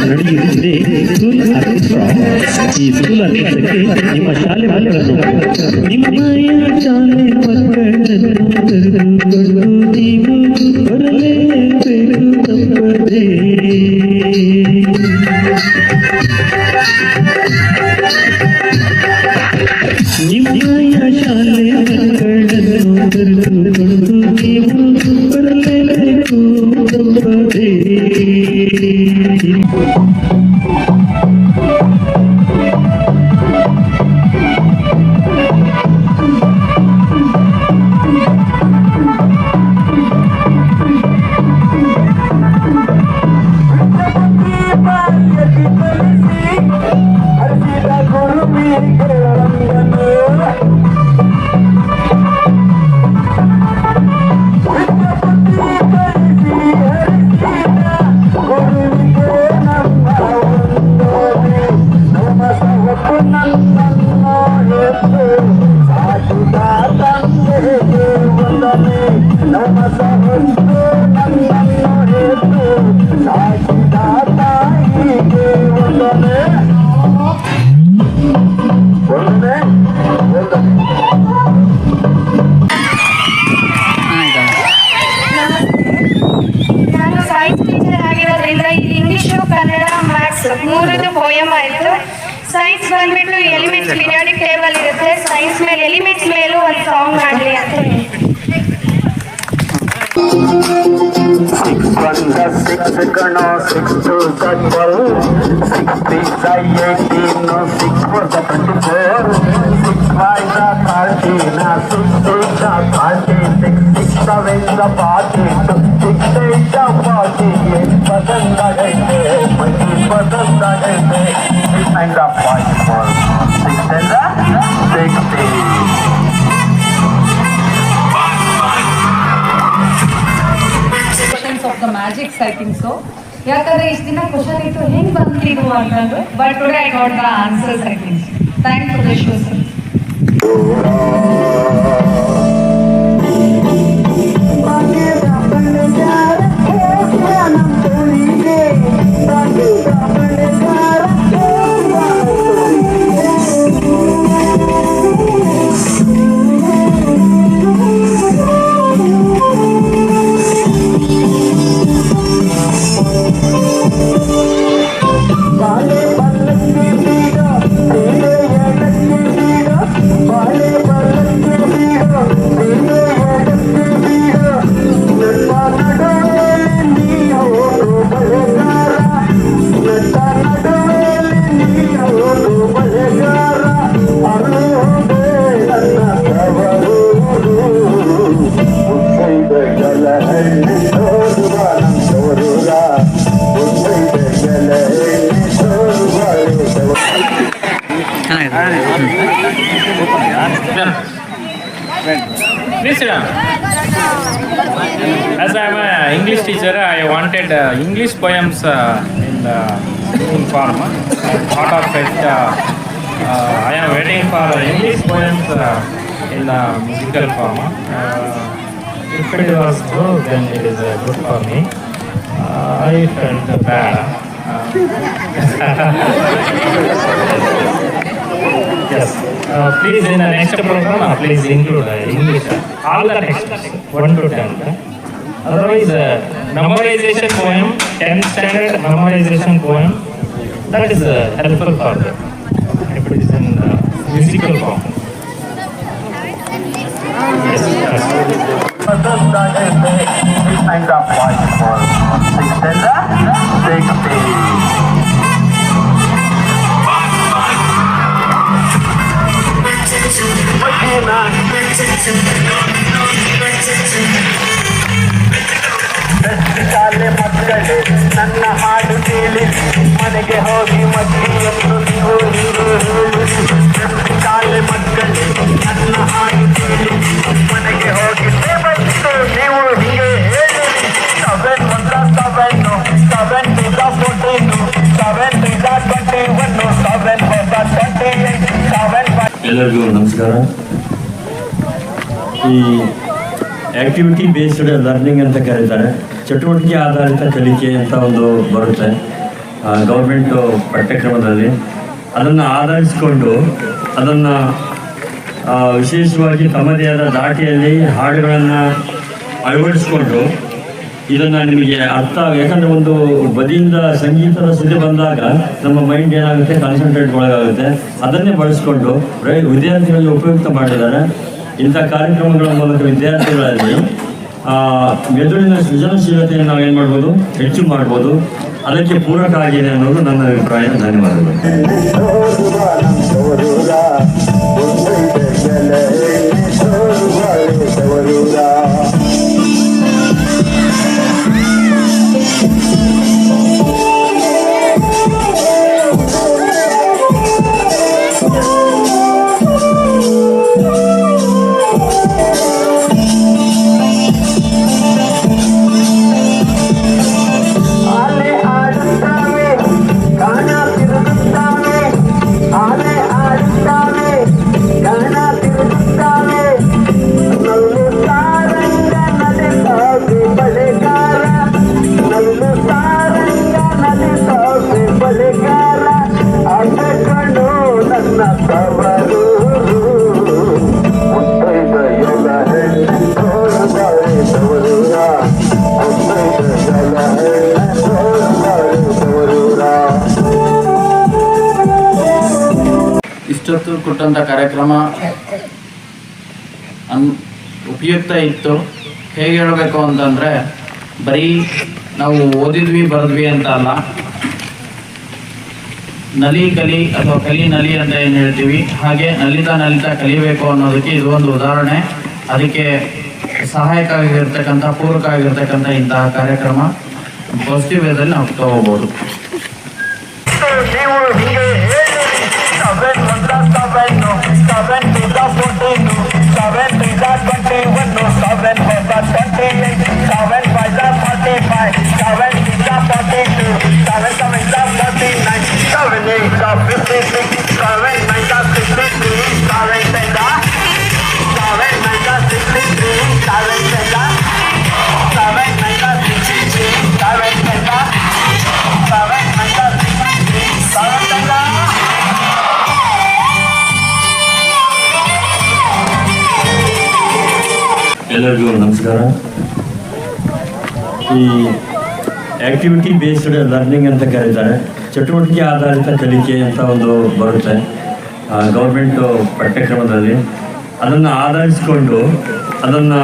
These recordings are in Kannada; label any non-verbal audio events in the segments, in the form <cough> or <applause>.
ನಡೆಯುತ್ತಿದೆ ಸ್ಕೂಲ್ ಆರ್ಕೆಸ್ಟ್ರಾ ಈ ಸ್ಕೂಲ್ ಆರ್ಕೆಸ್ಟ್ರಾಕ್ಕೆ ನಿಮ್ಮ ಶಾಲೆ ಮಕ್ಕಳನ್ನು ನಿಮ್ಮಯ ಶಾಲೆ ಮಕ್ಕಳನ್ನು ಕರೆದುಕೊಂಡು ನೀವು ಬರಲೇಬೇಕು ತಪ್ಪದೇ ನಿಮ್ಮಯ ಶಾಲೆ ಮಕ್ಕಳನ್ನು no six two seven sixty five eighteen no six four seventy four six five the thirty na six two the thirty six six seven the forty two six eight the forty eight percent the eighty twenty percent the eighty six and the point four six and the sixty. of the magic, I think so. ಯಾಕಂದ್ರೆ ಇಷ್ಟು ದಿನ ಕ್ವಶನ್ ಇತ್ತು ಹೆಂಗ್ ಬಂದಿದ್ದು ಅಂತಂದ್ರೆ but today I got the answers I think thank for the show sir ಬಾಳೆ Bye. As I am an English teacher, I wanted uh, English poems uh, in the form. Part of it, uh, uh, I am waiting for English poems uh, in the musical form. Uh, if it was good, then it is uh, good for me. Uh, I felt bad. <laughs> Yes. Uh, please, in the next program, uh, please include uh, English. uh, All the texts, 1 to 10. okay? Otherwise, uh, memorization poem, 10th standard memorization poem, that is uh, helpful for them. If it is in uh, musical form. Yes, yes. and the forty-four, six and the ಮಕ್ಕಳು ನನ್ನ ಹಾಡು ಕೇಳಿ ಮನೆಗೆ ಹೋಗಿ ಮದ್ದು ಎಂದು ನೀವು ಹೇಳಿ ಶಾಲೆ ಮಕ್ಕಳು ನನ್ನ ಹಾಡು ಕೇಳಿ ಮನೆಗೆ ಹೋಗಿ ಈ ಆ್ಯಕ್ಟಿವಿಟಿ ಬೇಸ್ಡ್ ಲರ್ನಿಂಗ್ ಅಂತ ಕರೀತಾರೆ. ಚಟುವಟಿಕೆ ಆಧಾರಿತ ಕಲಿಕೆ ಅಂತ ಒಂದು ಬರುತ್ತೆ ಗೌರ್ಮೆಂಟು ಪಠ್ಯಕ್ರಮದಲ್ಲಿ. ಅದನ್ನು ಆಧರಿಸಿಕೊಂಡು ಅದನ್ನು ವಿಶೇಷವಾಗಿ ತಮ್ಮದೇ ಆದ ದಾಟಿಯಲ್ಲಿ ಹಾಡುಗಳನ್ನು ಅಳವಡಿಸ್ಕೊಂಡು ಇದನ್ನು ನಿಮಗೆ ಅರ್ಥ ಯಾಕಂದರೆ ಒಂದು ಬದಿಯಿಂದ ಸಂಗೀತದ ಸುದ್ದಿ ಬಂದಾಗ ನಮ್ಮ ಮೈಂಡ್ ಏನಾಗುತ್ತೆ ಕಾನ್ಸಂಟ್ರೇಟ್ ಒಳಗಾಗುತ್ತೆ. ಅದನ್ನೇ ಬಳಸಿಕೊಂಡು ವಿದ್ಯಾರ್ಥಿಗಳಿಗೆ ಉಪಯುಕ್ತ ಮಾಡಿದ್ದಾರೆ. ಇಂಥ ಕಾರ್ಯಕ್ರಮಗಳ ಮೂಲಕ ವಿದ್ಯಾರ್ಥಿಗಳಲ್ಲಿ ಮೆದುಳಿನ ಸೃಜನಶೀಲತೆಯನ್ನು ನಾವು ಏನು ಮಾಡ್ಬೋದು? ಹೆಚ್ಚು ಮಾಡ್ಬೋದು. ಅದಕ್ಕೆ ಪೂರಕ ಆಗಿದೆ ಅನ್ನೋದು ನನ್ನ ಅಭಿಪ್ರಾಯ. ಧನ್ಯವಾದಗಳು. ಅನ್ ಉಪಯುಕ್ತ ಇತ್ತು. ಹೇಗೆ ಹೇಳಬೇಕು ಅಂತಂದರೆ, ಬರೀ ನಾವು ಓದಿದ್ವಿ, ಬರೆದ್ವಿ ಅಂತ ಅಲ್ಲ. ನಲಿ ಕಲಿ ಅಥವಾ ಕಲಿ ನಲಿ ಅಂತ ಏನು ಹೇಳ್ತೀವಿ? ಹಾಗೆ ನಲಿತ ನಲಿತ ಕಲಿಬೇಕು ಅನ್ನೋದಕ್ಕೆ ಇದು ಒಂದು ಉದಾಹರಣೆ. ಅದಕ್ಕೆ ಸಹಾಯಕ ಆಗಿರ್ತಕ್ಕಂಥ ಪೂರಕ ಆಗಿರ್ತಕ್ಕಂಥ ಇಂತಹ ಕಾರ್ಯಕ್ರಮ ಪಾಸಿಟಿವ್ ವೇದಲ್ಲಿ ನಾವು ತಗೋಬೋದು. ಎಲ್ಲರಿಗೂ ನಮಸ್ಕಾರ. ಈ ಆ್ಯಕ್ಟಿವಿಟಿ ಬೇಸ್ಡ್ ಲರ್ನಿಂಗ್ ಅಂತ ಕರೀತಾರೆ. ಚಟುವಟಿಕೆ ಆಧಾರಿತ ಕಲಿಕೆ ಅಂತ ಒಂದು ಬರುತ್ತೆ. ಗೌರ್ಮೆಂಟ್ ಪಠ್ಯಕ್ರಮದಲ್ಲಿ. ಅದನ್ನು ಆಧರಿಸಿಕೊಂಡು ಅದನ್ನು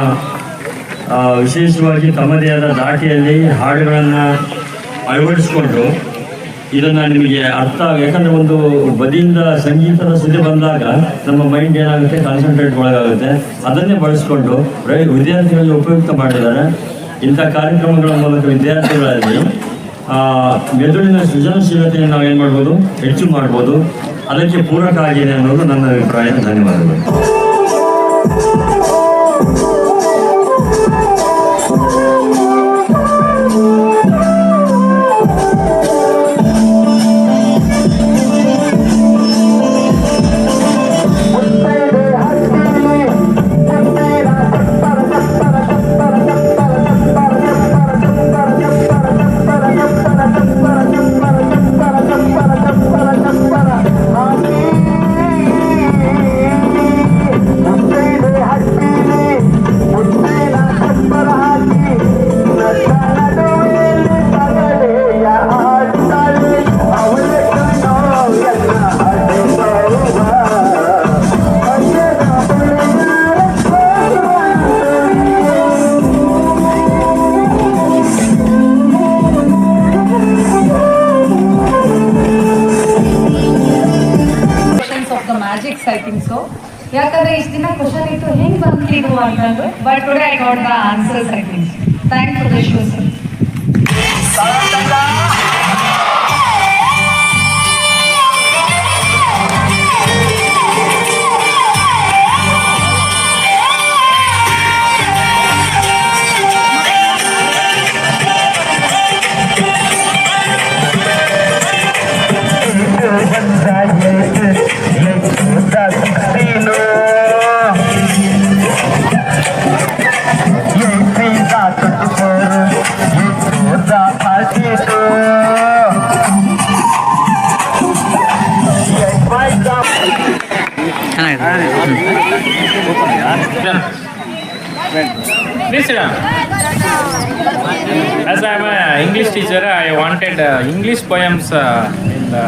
ವಿಶೇಷವಾಗಿ ತಮ್ಮದೇ ಆದ ದಾಟಿಯಲ್ಲಿ ಹಾಡುಗಳನ್ನು ಅಳವಡಿಸ್ಕೊಂಡು ಇದನ್ನು ನಿಮಗೆ ಅರ್ಥ ಯಾಕಂದರೆ ಒಂದು ಬದಿಯಿಂದ ಸಂಗೀತದ ಸುದ್ದಿ ಬಂದಾಗ ನಮ್ಮ ಮೈಂಡ್ ಏನಾಗುತ್ತೆ? ಕಾನ್ಸಂಟ್ರೇಟ್ ಒಳಗಾಗುತ್ತೆ. ಅದನ್ನೇ ಬಳಸ್ಕೊಂಡು ವಿದ್ಯಾರ್ಥಿಗಳಿಗೆ ಉಪಯುಕ್ತ ಮಾಡಿದ್ದಾರೆ ಇಂಥ ಕಾರ್ಯಕ್ರಮಗಳ ಮೂಲಕ ವಿದ್ಯಾರ್ಥಿಗಳಲ್ಲಿ ಮೆದುಳಿನ ಸೃಜನಶೀಲತೆಯನ್ನು ನಾವು ಏನು ಮಾಡ್ಬೋದು? ಹೆಚ್ಚು ಮಾಡ್ಬೋದು. ಅದಕ್ಕೆ ಪೂರಕ ಆಗಿದೆ ಅನ್ನೋದು ನನ್ನ ಅಭಿಪ್ರಾಯ. ಧನ್ಯವಾದಗಳು. As I'm an English teacher, I wanted uh, English poems uh, in the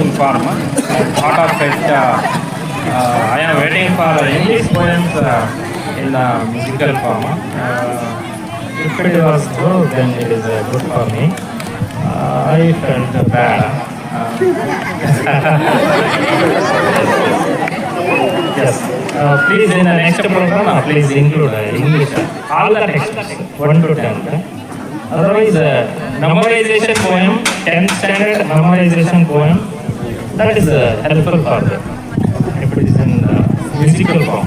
in form. Of it, uh, uh, I am waiting for English poems uh, in the musical form. Uh, if it was good, then it is uh, good for me. Uh, I felt bad. <laughs> Yes. Uh, please, in the next program, uh, please include uh, English. uh, All the texts, 1 to 10. Okay? Otherwise, uh, memorization poem, 10th standard memorization poem, that is uh, helpful for them. If it is in uh, musical form.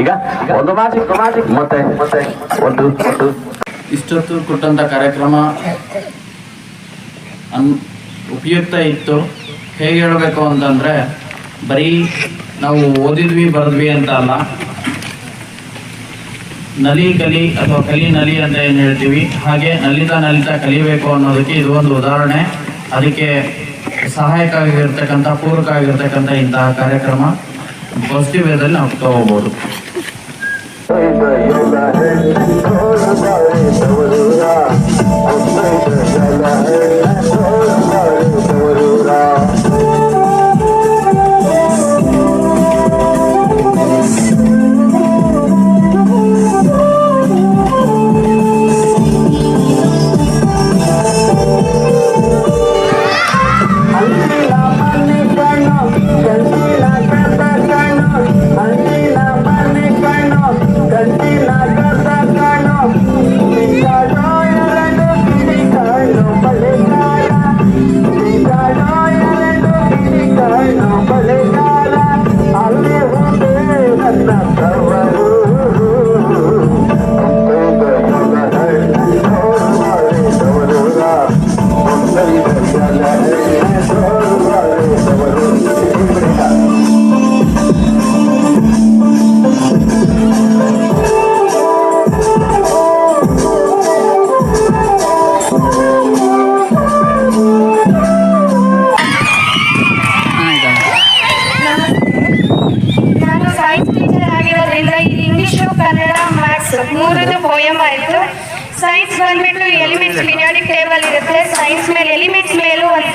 ಈಗ, ಒಂದು ಮತ್ತೆ ಮತ್ತೆ, ಒಂದು ಇಷ್ಟೊತ್ತು ಕೊಟ್ಟಂತ ಕಾರ್ಯಕ್ರಮ ಅನ್ ಉಪಯುಕ್ತ ಇತ್ತು. ಹೇಗೆ ಹೇಳಬೇಕು ಅಂತಂದ್ರೆ, ಬರೀ ನಾವು ಓದಿದ್ವಿ, ಬರೆದ್ವಿ ಅಂತ ಅಲ್ಲ. ನಲಿ, ಕಲಿ ಅಥವಾ ಕಲಿ, ನಲಿ ಅಂತ ಏನು ಹೇಳ್ತೀವಿ? ಹಾಗೆ ನಲಿತ ನಲಿತ ಕಲಿಬೇಕು ಅನ್ನೋದಕ್ಕೆ ಇದು ಒಂದು ಉದಾಹರಣೆ. ಅದಕ್ಕೆ ಸಹಾಯಕ ಆಗಿರ್ತಕ್ಕಂಥ ಪೂರಕ ಆಗಿರ್ತಕ್ಕಂಥ ಇಂತಹ ಕಾರ್ಯಕ್ರಮ. ஃபர்ஸ்ட் வேதல் அப்போ வரும்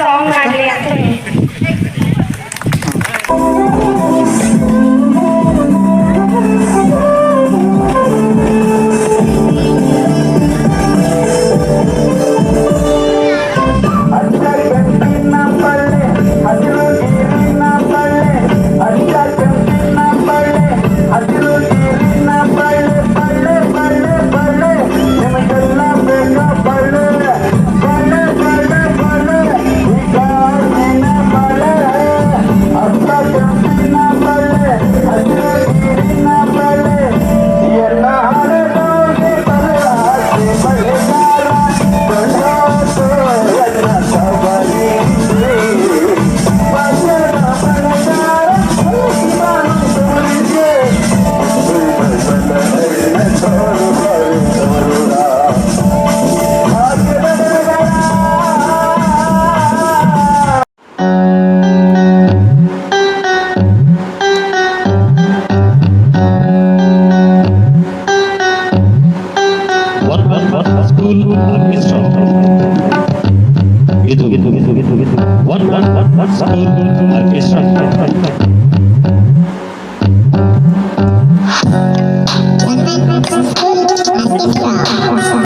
我爱的人。